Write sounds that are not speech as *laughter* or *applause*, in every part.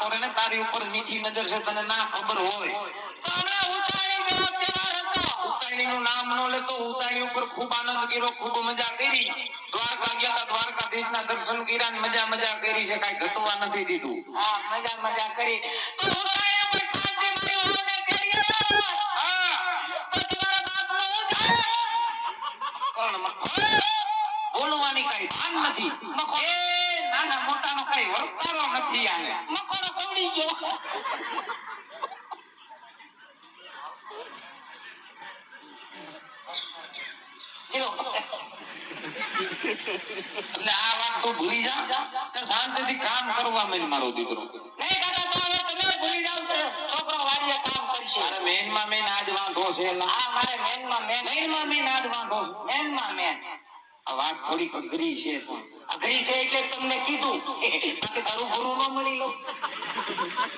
તો રે ને તારી ઉપર મીઠી નજર છે તને ના ખબર હોય. ઉતાણી નામ નો લેતો ઉતાણી ઉપર ખૂબ આનંદ કર્યો ખૂબ મજા કરી. દ્વારકા ગયા દ્વારકાધીશ ના દર્શન કર્યા મજા મજા કરી છે કઈ ઘટવા નથી દીધું. હા મજા મજા કરી તો ઉતાણી પર પાંચથી મારી વહુને તેડી આવ્યો. હા તો તમારા બાપનું હું થાય? કોણ મ- બોલવાની કઈ ભાન નથી એ નાના મોટાનો કઈ વર્તારો નથી આને મકોડો કવડી ગયો જીરો. એટલે આ વાત તો ભૂલી જા કે શાંતિથી કામ કરવા મેં મારો દીકરો. નહીં કાકા તો હવે તમે ભૂલી જાવ તો છોકરો વાડીએ કામ કરશે. અરે મેનમાં મેન આજ વાંધો છે એલા. આ મારે મેનમાં મેન મેનમાં મેન આજ વાંધો છે. મેનમાં મેન આ વાત થોડીક અઘરી છે પણ. અઘરી છે એટલે તમને કીધું. બાકી તારું ગુરુ ન મળી લો.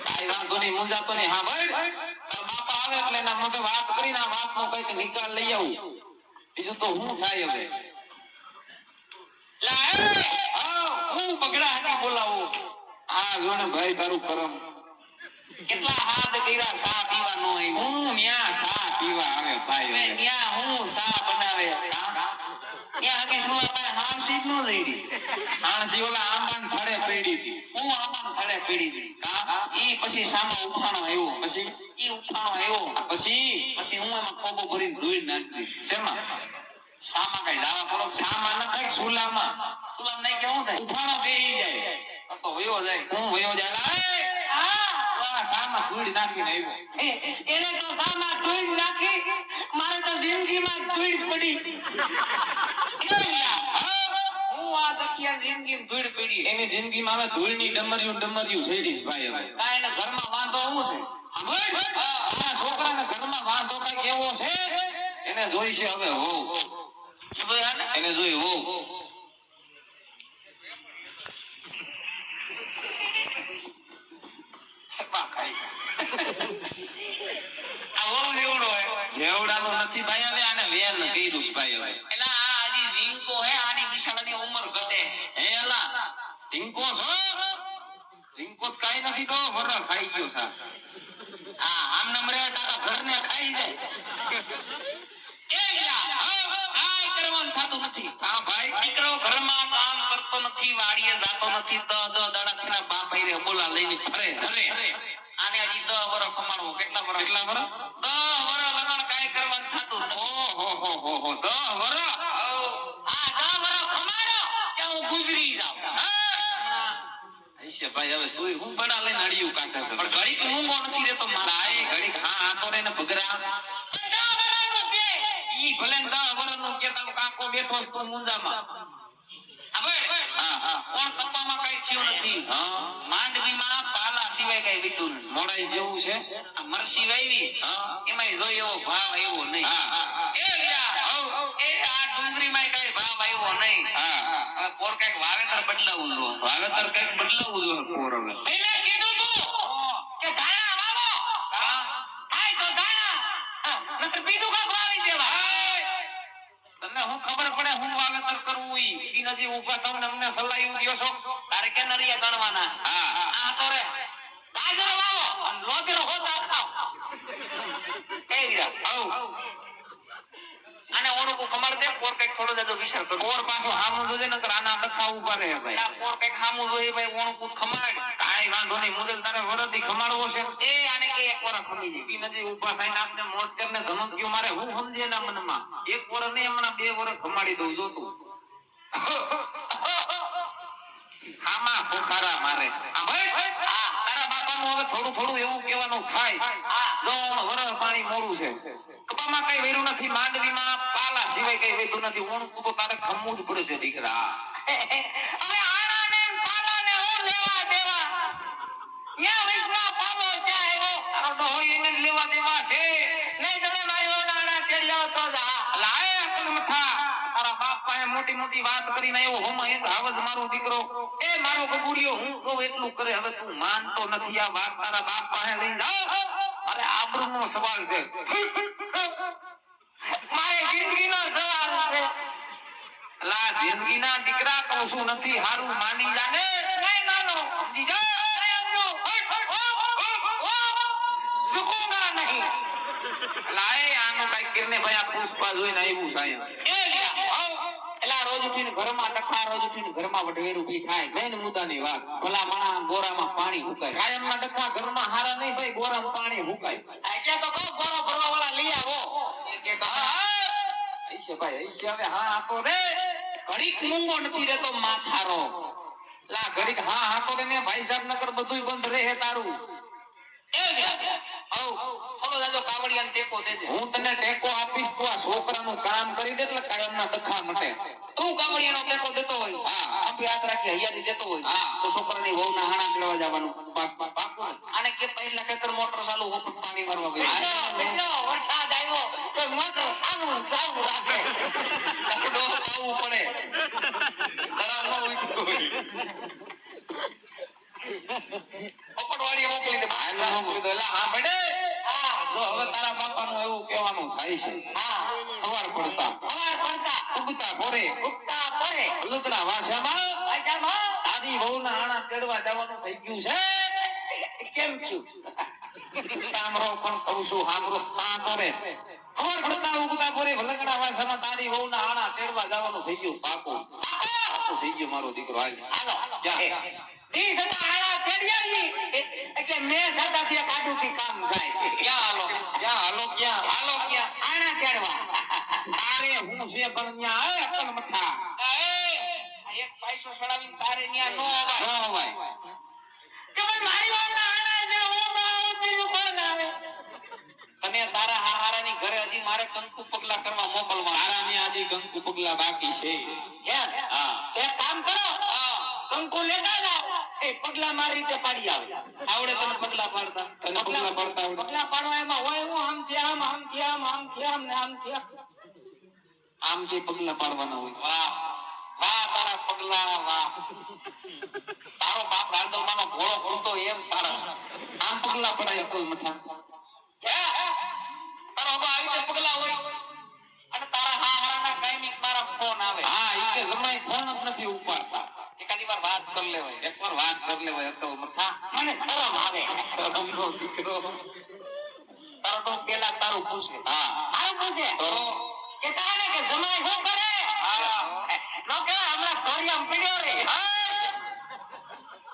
કાંઈ વાંધો નહીં મૂંઝાતો નહીં. હા ભાઈ. બાપા આવે એટલે એના મોઢે વાત કરીને આ વાતનો કંઈક નિકાલ લઈ આવું. બીજું તો હું થાય હવે? હું બગડા હાથી બોલાવો. આ ગણ ભાઈ તારું કરમ કેટલા હાથ કર્યા સા પીવા નો હું ન્યા સા પીવા આવે ભાઈ. ન્યા હું સા બનાવે? ન્યા હકી સુલા પાસે હાંસી જ નો જઈડી હાંસી ઓલા આંબાન થડે પીડી હું આંબાન થડે પીડી ગઈ ઈ પછી સામા ઉફાણો આવ્યો. પછી? ઈ ઉફાણો આવ્યો. પછી? પછી હું એમાં ખોબો ભરીને ધોઈ નાખી. શેમાં? સામા કઈ લાવા? પડો સામાં ન થાય સુલામાં? સુલામ નહીં કેવું થાય? ઉફાણો બેહી જાય. તો વયો જાય. હું વયો જાય? લા, એ! હા. ઓલા સામાં ધૂળ નાખીને આવ્યો. એને તો સામા ધૂળ નાખી મારે તો જિંદગીમાં ધૂળ પડી. હું. આ તકિયા જિંદગીમાં ધૂળ પડી. એની જિંદગીમાં હવે ધૂળની ડમરિયું ડમરિયું છેડીશ ભાઈ હવે. કાંઈ ને ઘરમાં વાંધો શું છે? આ છોકરાને ઘરમાં વાંધો કંઈક એવો છે? એને જોઈશે હવે હો. એને હે. જેવડાનો નથી ભાઈ હવે આને વેન કર્યું છે ભાઈ હવે એલા આ હજી ઝીંકો હે આની બિચારાની ઉંમર ઘટે. હે એલા ટીંકો છો? તો કાંઈ નથી કહો વરા ખાઈ ગયો સા આ આમ નંબરે તારા ઘરને ખાઈ જાય એ યા, હા, કાંઈ કરવાનું થતું નથી હા ભાઈ દીકરો ઘરમાં કામ નથી વાડીએ જાતો નથી દ દ દડાથી ના બાપ આઈને બોલા લઈને ફરે ફરે. આને હજી દ વર કમાણવો કેટલા વર? કેટલા વર? દ વર લગણ કાય કરવાનું થતું. ઓ હો હો હો હો દ વર. આ દ વર કમાડો કે હું ગુજરી જાઉં. હશે ભાઈ હવે તું હું બડા લઈને અડિયું કાઢે છે. પણ ઘડીક ઊંઘો નથી રહેતો મારા આ એ ઘડીક હા આ તો રે ને ભગરા. ઈ ભલે દ વરનું કેતા કાકો બેઠો છે મુંજામાં. હા કપ્પામાં કાંઈ થયું નથી. માંડવીમાં પાલા સિવાય કાંઈ વીતું નથી. મોડાઈ જેવું છે? આ મરસી વાવી હા. એમાંય જોઈ એવો ભાવ આવ્યો નહીં. વાવેતર બદલાવું જો. વાવેતર કંઈક બદલાવું હવે એને કીધું તું કે ધાણા વાવો હા. થાય તો ધાણા હા, નકર બીજું કાંઈક વાવી દેવા તને હું ખબર પડે હું વાવેતર કરવું ઈ ઊભા તમને અમને સલાહ ગયો છો. તારે કે નરિયા ગણવાના? હા. આ તો રે. ગાજર વાવો અને લોગર હો ખાઓ એ રીરા આવ અને ઓણું કો કમર દે કોર કંઈક થોડો જાજો વિચાર કર કોર પાછો હામું જોજે નકર આના લખા ઊભા રહે ભાઈ. આ કોર કંઈક ખામું જોઈ ભાઈ ઓણું કો ખમાડ. કાઈ વાંધો નહીં મુદલ તારે વરદી ખમાડવો છે. એ આને કે એક વાર ખમી ઈ નથી ઊભા થઈને આપને મોત કરીને ગયો મારે. હું સમજે ના મનમાં? એક વર નહીં હમણાં બે વર ખમાડી દઉં જોતું આમાં ખોખારા મારે. તારા બાપાનું હવે થોડું થોડું એવું કહેવાનું થાય. દોણ વરસ પાણી મોડું છે. કપામાં કઈ વેરું નથી માંડવીમાં પાલા સિવાય કઈ વેતું નથી. ઓણકું તો તારે ખમવું જ દીકરા. હવે આનાને પાલાને હું લેવા દેવા? પાલો હોય એને લેવા છે. નહીં તમે મારી ઓનાના તેડી આવતો જા. લાય. પાસે મોટી મોટી વાત કરીને આવ્યો હું એક હાવજ મારો દીકરો. એ મારો બબુરિયો હું કહું એટલું કરે હવે તું માનતો નથી આ વાત તારા બાપ પાસે લઈ જાઓ અરે આબરૂ સવાલ છે. મારે જિંદગીનો સવાલ છે. લા જિંદગીના દીકરા કશું નથી હારું માની જાને નહીં માનો સમજી લાય આનો કાઈ કિરને ભાઈ આ પુષ્પા જોઈને આવ્યું સાહેબ એ લ્યા, આ રોજ ઉઠીને ઘરમાં ટકા રોજ ઉઠીને ઘરમાં વઢવેર ઊભી થાય. મેન મુદ્દાની વાત. ભલા માણા ગોરામાં પાણી હુકાય. કાયમના ડખા ઘરમાં હારા નહીં ભાઈ ગોરામાં પાણી હુકાય. એટલે તો કહો ગોરો ભરવા વાળા લઈ આવો. કે હા, હા. ભાઈ હવે હા આપો રે. ઘડીક મૂંગો નથી રહેતો માથારો. લા ઘડીક હા આપો રે ને ભાઈ સાહેબ નકર બધુંય બંધ રહે તારું. એ ટેકો હું તને ટેકો આપીશ તું આ છોકરાનું કામ કરી દે એટલે કાયમના ડખા મટે. તું કાવડિયાનો ટેકો દેતો હોય હા. આંબી હાથ રાખી હૈયાથી દેતો હોય હા. તો છોકરાની વહુના હાણા લેવા જવાનું. પાક પાક આને કે પહેલા ખેતર મોટર ચાલુ હોપ પાણી મારવા વરસાદ આવ્યો તો મોટર સારું રાખે ડોહ પાવું પડે ખરાબ ન ઉતરું હોય. પોપટવાડીએ મોકલી દે આને મોકલી દો એટલે હા બેડે હા જો હવે તારા બાપાનું એવું કહેવાનું થાય છે હા સવાર પડતા સવાર પડતા ઉગતા ભોરે ઉગતા પડે ઉલટના વાસામાં અજામાં તારી વહુના આણા તેડવા જવાનું થઈ ગયું છે કેમ છું તામરો પણ કહું છું હામરો તા કરે ખબર પડતા ઉગતા ભોરે ભલકડા વાસમાં તારી વહુના આણા તેડવા જવાનું થઈ ગયું પાકું પાકું થઈ ગયું મારો દીકરો હાલ. ઈ સદા આયા તેડિયાની એટલે મેં સરદારથી કાઢું કે કામ જાય ક્યાં હાલો ક્યાં હાલો ક્યાં હાલો ક્યાં આણા તેડવા તારે હું છે પણ ન્યા અકલ મઠા એક પૈસો સડાવીને તારે ન્યા નો અવાય. નો હોય કે મારી તને તારા હાહારાની ઘરે હજી મારે કંકુ પગલા કરવા મોકલવા. તારાની આજે કંકુ પગલા બાકી છે? હા. એક કામ કરો. કંકુ લેતા જાઓ એ પગલા મારી રીતે પાડી આવે. આવડે તને પગલા પાડતા? તને પગલા પાડતા આવડે? પગલા પાડવા એમાં હોય હું આમથી આમ આમથી આમ આમથી આમ ને આમ થી આમ. થી પગલા પાડવાના હોય. વાહ. વાહ તારા પગલા વાહ. તારો બાપ રાંદલમાંનો ઘોડો ઘોડતો એમ તારા. આમ પગલા પડાય અકલ મથા? હે? તારો હવે આવી રીતે પગલા હોય. અને તારા હાહારાના કાયમિક મારા ફોન આવે. હા ઈ કે સમય ફોન જ નથી ઉપાડતા. એકાદી વાર વાત કરી લેવાય. એકવાર વાત કરી લેવાય અકલ મઠા મને શરમ આવે. શરમનો દીકરો. તારો તો પેલા તારું પૂછે. હા. મારું પૂછે? તો? કે તારે કે જમાઈ શું કરે? નો કે હમણાં ધોરિયામાં પીડ્યો રે.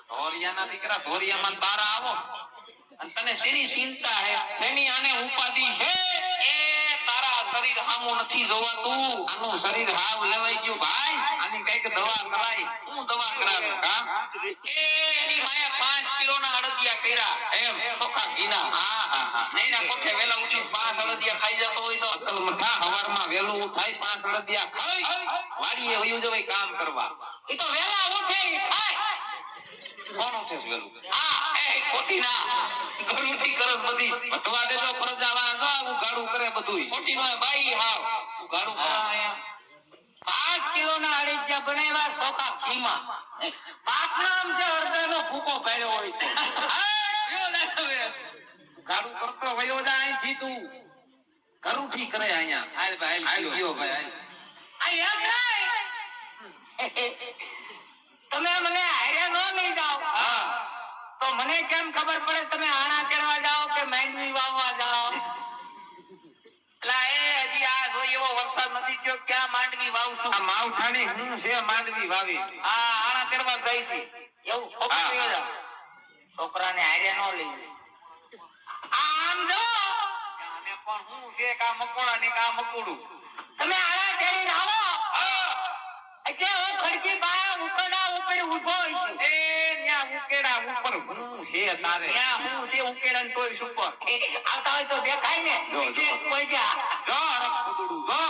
ધોરિયાના દીકરા ધોરિયામાં તારા આવો. અને તને શેની ચિંતા હે? શેની આને ઉપાધિ છે? શરીર હામું નથી જોવાતું. આનું શરીર હાવ લેવાઈ ગયું ભાઈ. આની કંઈક દવા કરાય. હું દવા કરાવું કા એની માએ પાંચ કિલોના અડદિયા કર્યા. એમ, ચોખા ઘીના. હા હા હા. નૈના કોઠે વેલા ઉઠી પાંચ અડદિયા ખાઈ જતો હોય તો અક્કલ મઠા હવારમાં વેલું ઉઠાય, પાંચ અડદિયા ખાઈ વાડીએ વયું જવાય કામ કરવા. એ તો વેલા ઉઠે ખાય. કોણ ઉઠે વેલું? હા, એ ખોટી ના ગળુથી કરસ બધી. ભટવા દેજો પ્રજાવાળા જો આવું નો બાઈ હાવ. પાંચ કિલો ના અડીજા બનાવ્યા ભૂકો ભર્યો હોય કરતો વયો જા કરે અહીંયા. હાલ ભાઈ હાલ ગયો ભાઈ. તમે મને હારે ન નહીં જાઓ. હા. તો મને કેમ ખબર પડે તમે આણા કરવા જાઓ કે માંડવી વાવવા જાઓ એલા એ હજી આ જો એવો વરસાદ નથી થયો ક્યાં માંડવી વાવશું? આ માવઠાની હું છે માંડવી વાવી. આ આણા કરવા જાય છે. એવું હા. છોકરાને હારે ન લઈ આમ જો. પણ હું છે કા મકોડા ને કા મકોડું? તમે આણા તેડીને આવો. એટલે હું ખડકી બહાર ઉકરડા ઉપર ઊભો છું. એ ન્યા ઉકેડા ઉપર હું છે તારે. ત્યાં હું છે ઉકેડા ને તોય સુપર આવતા હોય તો દેખાય ને. જો, જો. કોઈ જા જો હરખ જો.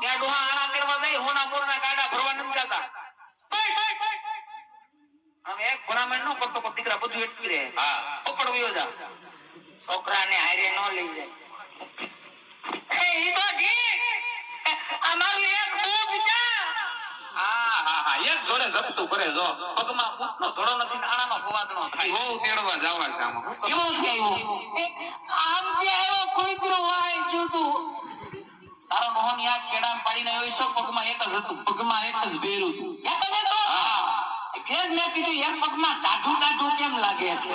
ત્યાં ડોહા આણા કરવા જાય હોના મોરના ગાડા ભરવા નથી જતા. હવે એક ભલામણ ન કરતો પણ દીકરા બધું એટલું રહે હા. પકડ વયો જા. છોકરાને હારે ન લઈ જાય. એ ઈ તો ઠીક *laughs* અમારું એક દૂધ જા હા હા હા એક જોડે જપતું કરે જો. પગમાં બૂટનો ધોળો નથી ને ફવાદનો થાય. બહુ તેડવા જવા છે આમાં. કેવો છે આમ જે કુતરો વાય જુદું તારો મોહન યાદ કેડામ પાડીને આવ્યો છો પગમાં એક જ હતું. પગમાં એક જ બેરું હતું. એક જ હતું? હા. એ કે જ મેં કીધું એક પગમાં ટાઢું ટાઢું કેમ લાગે છે?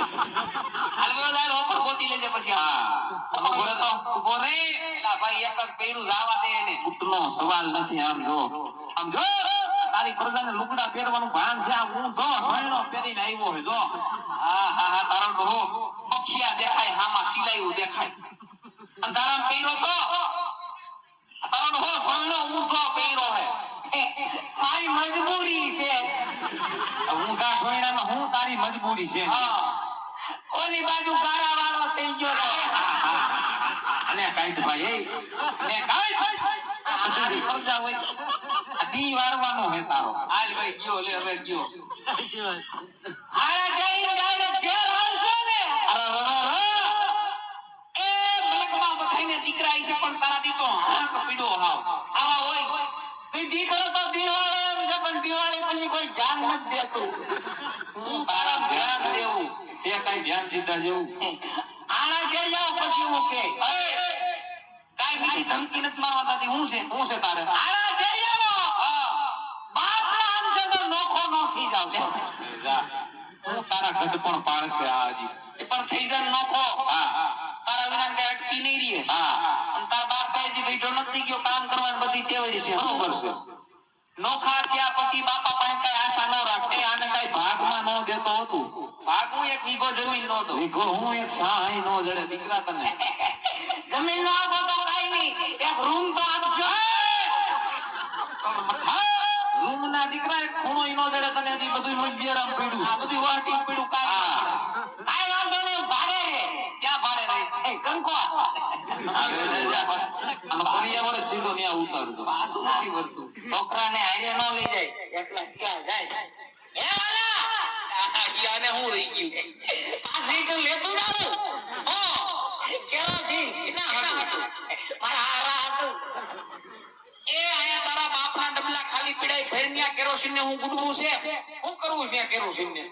હાલ બોલો દાડ ગોતી લેજે પછી હા. ઊભો તો. ઊભો રે. ભાઈ એક જ પહેરું લાવા દે એને. ઊંટનો સવાલ નથી આમ જો. આમ જો. તારી પ્રજાને લુગડા પહેરવાનું ભાન છે. આ તો સોયણો પહેરીને આવ્યો હોય જો. હા હા હા તારો ડોહો પખિયા દેખાય હામાં સિલાયું દેખાય. અને તારા પહેરો તો. તારો ડોહો સોયનો ઊંધો પહેરો હે. મારી મજબૂરી છે. ઊંધા સોયણાનો હું તારી મજબૂરી છે. હા. ઓલી બાજુ ગારા વાળો થઈ ગયો. અને કાંઈક ભાઈ એ ને કાંઈક આ તારી પ્રજા હોય. દી વારવાનો હે તારો. હાલ ભાઈ, ગયો લે, હવે ગયો. આયા જઈને direct ઘેર આવશે ને? એ મલકમાં બધાયને દીકરા હશે પણ તારા દીકો હાંક પીડો હાવ. આવા હોય. ઈ દીકરો તો દિવાળી એમ છે, પણ દિવાળી પછી કોઈ ધ્યાન નથી દેતું. હું તારા ધ્યાન દેવું. છે કઈ ધ્યાન દીધા જેવું. આના જઈ જાવ પછી હું કે કાઈ બીજી ધમકી નથી મારવા તાતી હું છે શું છે તારે આના ઘેર જાઓ હા બાપના અંશે તો નોખો નોખી જાવ છો જા હું તારા ગઢ પણ પાડશે આ હજી એ પણ થઈ જાય નોખો હા તારા વિના કઈ અટકી નહીં રહે હા અને તારા બાપ ભાઈજી બેઠો નથી ગયો કામ કરવાની બધી છે. બરોબર છે નોખા થયા પછી બાપા પાસે કઈ આશા ન રાખે આને કાંઈ ભાગમાં ન દેતો હતું. ભાગવું એક વીઘો જમીન નો દો વિઘો હું એક સહાય નો જડે દીકરા તને જમીન નો આપો તો કાઈ નહીં એક રૂમ તો આપજો રૂમ ના દીકરા એક ખૂણો જડે તને બધું પડ્યું. આ બધું વાટી પીડું કાઈ કાઈ વાંધો નહીં ભાડે ક્યાં ભાડે રહે? એ કંકો હવે રે જા. આનો પરિયા વડે સીધો ન્યા ઉતારજો પાછું નથી વળતું. છોકરાને હારે ન લઈ જાય. એકલા ક્યાં જાય? એ વાલા! યાને હું રહી ગયું? આ સાયકલ લેતું જાવું હો કેરોસીન એના હારા હતું. મારા હારા હતું. એ આયા તારા બાપના ડબલા ખાલી પીડાઈ ભરન્યા કેરોસીન ને હું ગુડવું છે? હું કરવું છે કેરોસીન ને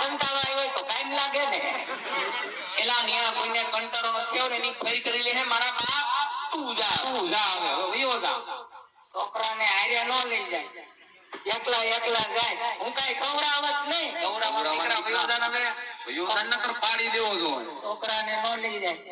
કંટાળો આવ્યો તો ટાઈમ લાગે ને. એલા ન્યા કોઈને કંટાળો નથી આવ્યો ને એની ફરી કરી છોકરાને હારે નો લઈ જાય. એકલા એકલા જાય. હું કઈ કવડાવત નહીં. ગૌરાવા દીકરા વયો જા ને હવે વયો જા નકર પાડી દેવો જો છોકરાને ન લઈ જાય.